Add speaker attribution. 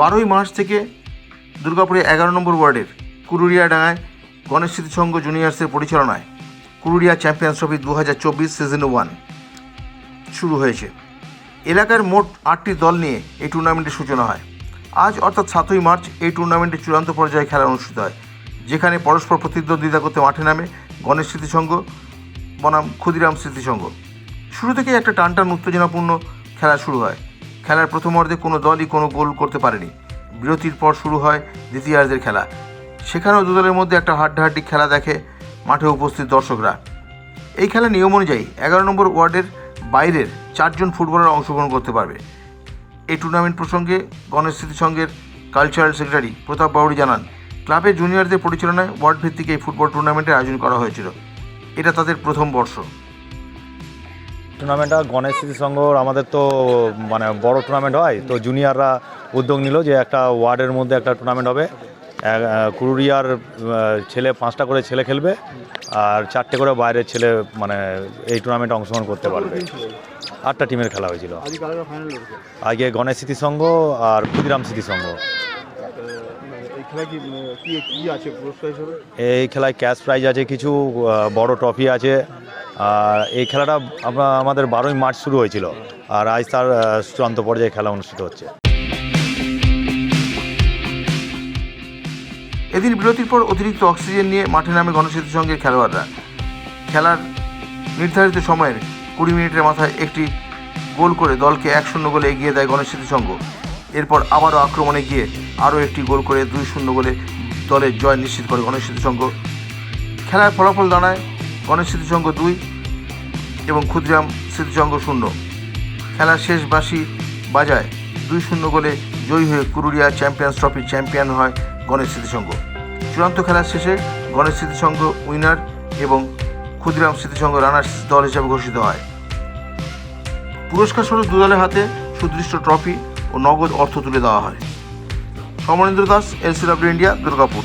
Speaker 1: বারোই মার্চ থেকে দুর্গাপুরে এগারো নম্বর ওয়ার্ডের কুরুরিয়া ডাঙায় গণেশ স্মৃতিসংঘ জুনিয়র্সের পরিচালনায় কুরুরিয়া চ্যাম্পিয়ন্স ট্রফি দু হাজার চব্বিশ সিজন ওয়ান শুরু হয়েছে। এলাকার মোট আটটি দল নিয়ে এই টুর্নামেন্টের সূচনা হয়। আজ অর্থাৎ সাতই মার্চ এই টুর্নামেন্টের চূড়ান্ত পর্যায়ে খেলা অনুষ্ঠিত হয়, যেখানে পরস্পর প্রতিদ্বন্দ্বিতা করতে মাঠে নামে গণেশ স্মৃতিসংঘ, বনাম ক্ষুদিরাম স্মৃতিসংঘ। শুরু থেকেই একটা টানটান উত্তেজনাপূর্ণ খেলা শুরু হয়। খেলার প্রথম অর্ধে কোনো দলই কোনো গোল করতে পারেনি। বিরতির পর শুরু হয় দ্বিতীয়ার্ধের খেলা। সেখানেও দু দলের মধ্যে একটা হাড্ডাহাড্ডি খেলা দেখে মাঠে উপস্থিত দর্শকরা। এই খেলা নিয়ম অনুযায়ী এগারো নম্বর ওয়ার্ডের বাইরের চারজন ফুটবলার অংশগ্রহণ করতে পারবে। এই টুর্নামেন্ট প্রসঙ্গে গণেশ স্মৃতিসংঘের কালচারাল সেক্রেটারি প্রতাপ বাউরি জানান, ক্লাবের জুনিয়রদের পরিচালনায় ওয়ার্ড ভিত্তিক এই ফুটবল টুর্নামেন্টের আয়োজন করা হয়েছিল। এটা তাদের প্রথম বর্ষ।
Speaker 2: টুর্নামেন্টটা গণেশ স্মৃতি সংঘর আমাদের তো মানে বড় টুর্নামেন্ট হয় তো জুনিয়ররা উদ্যোগ নিল যে একটা ওয়ার্ডের মধ্যে একটা টুর্নামেন্ট হবে। কুরুরিয়ার ছেলে পাঁচটা করে ছেলে খেলবে আর চারটে করে বাইরের ছেলে মানে এই টুর্নামেন্টে অংশগ্রহণ করতে পারবে। আটটা টিমের খেলা হয়েছিল। আগে গণেশ স্মৃতি সংঘ আর ক্ষুদিরাম স্মৃতি সংঘ।
Speaker 3: এই মানে,
Speaker 2: খেলায় ক্যাশ প্রাইজ আছে কিছু বড় ট্রফি আছে। আর এই খেলাটা আমাদের বারোই মার্চ শুরু হয়েছিল আর আজ তার চূড়ান্ত পর্যায়ে খেলা অনুষ্ঠিত হচ্ছে।
Speaker 1: এদিন বিরতির পর অতিরিক্ত অক্সিজেন নিয়ে মাঠে নামে গণস্মৃতি সংঘের খেলোয়াড়রা। খেলার নির্ধারিত সময়ের কুড়ি মিনিটের মাথায় একটি গোল করে দলকে এক শূন্য গোলে এগিয়ে দেয় গণেশ স্মৃতি সংঘ। এরপর আবারও আক্রমণে গিয়ে আরও একটি গোল করে দুই শূন্য গোলে দলের জয় নিশ্চিত করে গণেশ স্মৃতি সংঘ। খেলার ফলাফল দাঁড়ায় গণেশ স্মৃতিসংঘ দুই এবং ক্ষুদিরাম স্মৃতিসংঘ শূন্য। খেলার শেষ বাঁশি বাজায় দুই শূন্য গোলে জয়ী হয়ে কুরুরিয়া চ্যাম্পিয়ন্স ট্রফির চ্যাম্পিয়ন হয় গণেশ স্মৃতিসংঘ। চূড়ান্ত খেলার শেষে গণেশ স্মৃতিসংঘ উইনার এবং ক্ষুদিরাম স্মৃতিসংঘ রানার্স দল হিসাবে ঘোষিত হয়। পুরস্কার স্বরূপ দু দলের হাতে সুদৃষ্ট ট্রফি ও নগদ অর্থ তুলে দেওয়া হয়। Samarendra Das, LCW India, Durgapur.